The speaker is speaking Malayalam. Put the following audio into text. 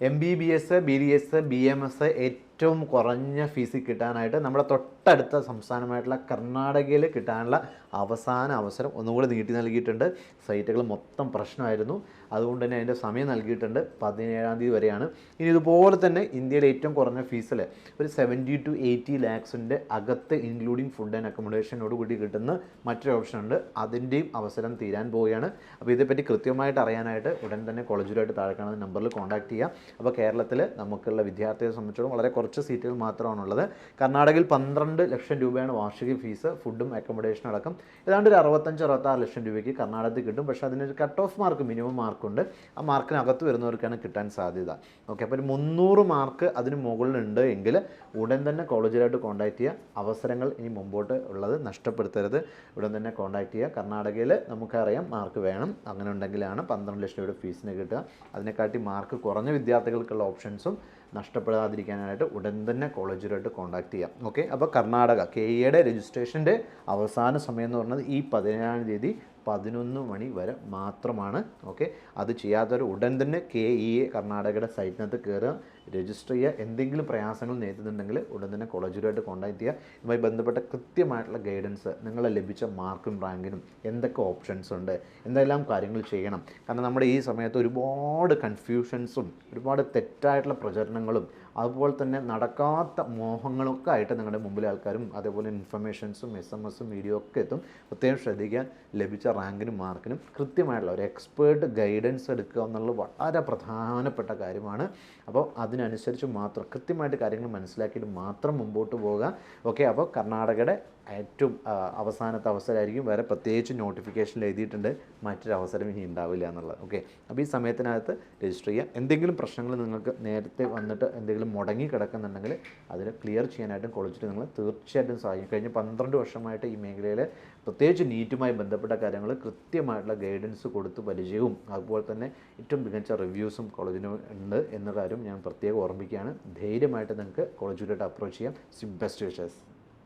M B B S B D S B M S ഏറ്റവും കുറഞ്ഞ ഫീസിൽ കിട്ടാനായിട്ട് നമ്മുടെ തൊട്ടടുത്ത സംസ്ഥാനമായിട്ടുള്ള കർണാടകയിൽ കിട്ടാനുള്ള അവസാന അവസരം ഒന്നുകൂടി നീട്ടി നൽകിയിട്ടുണ്ട്. സൈറ്റുകൾ മൊത്തം പ്രശ്നമായിരുന്നു. അതുകൊണ്ട് തന്നെ അതിന്റെ സമയം നൽകിയിട്ടുണ്ട്. പതിനേഴാം തീയതി വരെയാണ്. ഇനി ഇതുപോലെ തന്നെ ഇന്ത്യയിലെ ഏറ്റവും കുറഞ്ഞ ഫീസിൽ ഒരു സെവന്റി ടു എയ്റ്റി ലാക്സിന്റെ അകത്ത് ഇൻക്ലൂഡിങ് ഫുഡ് ആൻഡ് അക്കോമഡേഷനോട് കൂടി കിട്ടുന്ന മറ്റൊരു ഓപ്ഷൻ ഉണ്ട്. അതിന്റെയും അവസരം തീരാൻ പോവുകയാണ്. അപ്പോൾ ഇതേപ്പറ്റി കൃത്യമായിട്ട് അറിയാനായിട്ട് ഉടൻ തന്നെ കോളേജിലായിട്ട് താഴെ കാണുന്ന നമ്പറിൽ കോൺടാക്ട് ചെയ്യാം. അപ്പോൾ കേരളത്തിൽ നമുക്കുള്ള വിദ്യാർത്ഥിയെ സംബന്ധിച്ചിടത്തോളം വളരെ കുറച്ച് സീറ്റുകൾ മാത്രമാണുള്ളത്. കർണാടകയിൽ പന്ത്രണ്ട് ലക്ഷം രൂപയാണ് വാർഷിക ഫീസ് ഫുഡും അക്കോമഡേഷനും അടക്കം. ഏതാണ്ട് ഒരു അറുപത്തഞ്ച് അറുപത്താറ് ലക്ഷം രൂപയ്ക്ക് കർണാടകത്തിൽ കിട്ടും. പക്ഷേ അതിനൊരു കട്ട് ഓഫ് മാർക്ക് മിനിമം മാർക്കുണ്ട് ആ മാർക്കിനകത്ത് വരുന്നവർക്കാണ് കിട്ടാൻ സാധ്യത. ഓക്കെ അപ്പോൾ ഒരു മുന്നൂറ് മാർക്ക് അതിന് മുകളിലുണ്ട് എങ്കിൽ ഉടൻ തന്നെ കോളേജിലായിട്ട് കോൺടാക്ട് ചെയ്യുക. അവസരങ്ങൾ ഇനി മുമ്പോട്ട് ഉള്ളത് നഷ്ടപ്പെടുത്തരുത്. ഉടൻ തന്നെ കോൺടാക്ട് ചെയ്യുക. കർണാടകയിൽ നമുക്കറിയാം മാർക്ക് വേണം. അങ്ങനെ ഉണ്ടെങ്കിലാണ് പന്ത്രണ്ട് ലക്ഷം രൂപയുടെ ഫീസിന് കിട്ടുക. അതിനെക്കാട്ടി മാർക്ക് കുറഞ്ഞ വിദ്യാർത്ഥികൾക്കുള്ള ഓപ്ഷൻസും നഷ്ടപ്പെടാതിരിക്കാനായിട്ട് ഉടൻ തന്നെ കോളേജുമായിട്ട് കോൺടാക്ട് ചെയ്യാം. ഓക്കെ അപ്പോൾ കർണാടക കെ എയുടെ രജിസ്ട്രേഷന്റെ അവസാന സമയം എന്ന് പറയുന്നത് ഈ പതിനേഴാം തീയതി പതിനൊന്ന് മണി വരെ മാത്രമാണ്. ഓക്കെ അത് ചെയ്യാത്തവർ ഉടൻ തന്നെ കെ ഇ എ കർണാടകയുടെ സൈറ്റിനകത്ത് കയറുക രജിസ്റ്റർ ചെയ്യുക. എന്തെങ്കിലും പ്രയാസങ്ങൾ നേരിടുന്നുണ്ടെങ്കിൽ ഉടൻ തന്നെ കോളേജുമായിട്ട് കോൺടാക്ട് ചെയ്യുക. ഇതുമായി ബന്ധപ്പെട്ട കൃത്യമായിട്ടുള്ള ഗൈഡൻസ് നിങ്ങളെ ലഭിച്ച മാർക്കും റാങ്കിനും എന്തൊക്കെ ഓപ്ഷൻസ് ഉണ്ട് എന്തെല്ലാം കാര്യങ്ങൾ ചെയ്യണം. കാരണം നമ്മുടെ ഈ സമയത്ത് ഒരുപാട് കൺഫ്യൂഷൻസും ഒരുപാട് തെറ്റായിട്ടുള്ള പ്രചരണങ്ങളും അതുപോലെ തന്നെ നടക്കാത്ത മോഹങ്ങളൊക്കെ ആയിട്ട് നിങ്ങളുടെ മുമ്പിലെ ആൾക്കാരും അതേപോലെ ഇൻഫർമേഷൻസും എസ് എം എസും വീഡിയോ ഒക്കെ എത്തും. പ്രത്യേകം ശ്രദ്ധിക്കാൻ ലഭിച്ച റാങ്കിനും മാർക്കിനും കൃത്യമായിട്ടുള്ള ഒരു എക്സ്പേർട്ട് ഗൈഡൻസ് എടുക്കുക എന്നുള്ളത് വളരെ പ്രധാനപ്പെട്ട കാര്യമാണ്. അപ്പോൾ അതിനനുസരിച്ച് മാത്രം കൃത്യമായിട്ട് കാര്യങ്ങൾ മനസ്സിലാക്കിയിട്ട് മാത്രം മുമ്പോട്ട് പോവുക ഓക്കെ അപ്പോൾ കർണാടകയുടെ ഏറ്റവും അവസാനത്തെ അവസരമായിരിക്കും. വേറെ പ്രത്യേകിച്ച് നോട്ടിഫിക്കേഷനിൽ എഴുതിയിട്ടുണ്ട്. മറ്റൊരു അവസരം ഇനി ഉണ്ടാവില്ല എന്നുള്ളത്. ഓക്കെ അപ്പോൾ ഈ സമയത്തിനകത്ത് രജിസ്റ്റർ ചെയ്യുക. എന്തെങ്കിലും പ്രശ്നങ്ങൾ നിങ്ങൾക്ക് നേരത്തെ വന്നിട്ട് എന്തെങ്കിലും മുടങ്ങി കിടക്കുന്നുണ്ടെങ്കിൽ അതിന് ക്ലിയർ ചെയ്യാനായിട്ടും കോളേജിൽ നിങ്ങൾ തീർച്ചയായിട്ടും സഹായിക്കും. കഴിഞ്ഞ പന്ത്രണ്ട് വർഷമായിട്ട് ഈ മേഖലയിൽ പ്രത്യേകിച്ച് നീറ്റുമായി ബന്ധപ്പെട്ട കാര്യങ്ങൾ കൃത്യമായിട്ടുള്ള ഗൈഡൻസ് കൊടുത്ത് പരിചയവും അതുപോലെ തന്നെ ഏറ്റവും മികച്ച റിവ്യൂസും കോളേജിന് ഉണ്ട് എന്ന കാര്യം ഞാൻ പ്രത്യേകം ഓർമ്മിക്കുകയാണ്. ധൈര്യമായിട്ട് നിങ്ങൾക്ക് കോളേജിലോട്ട് അപ്രോച്ച് ചെയ്യാം. Best wishes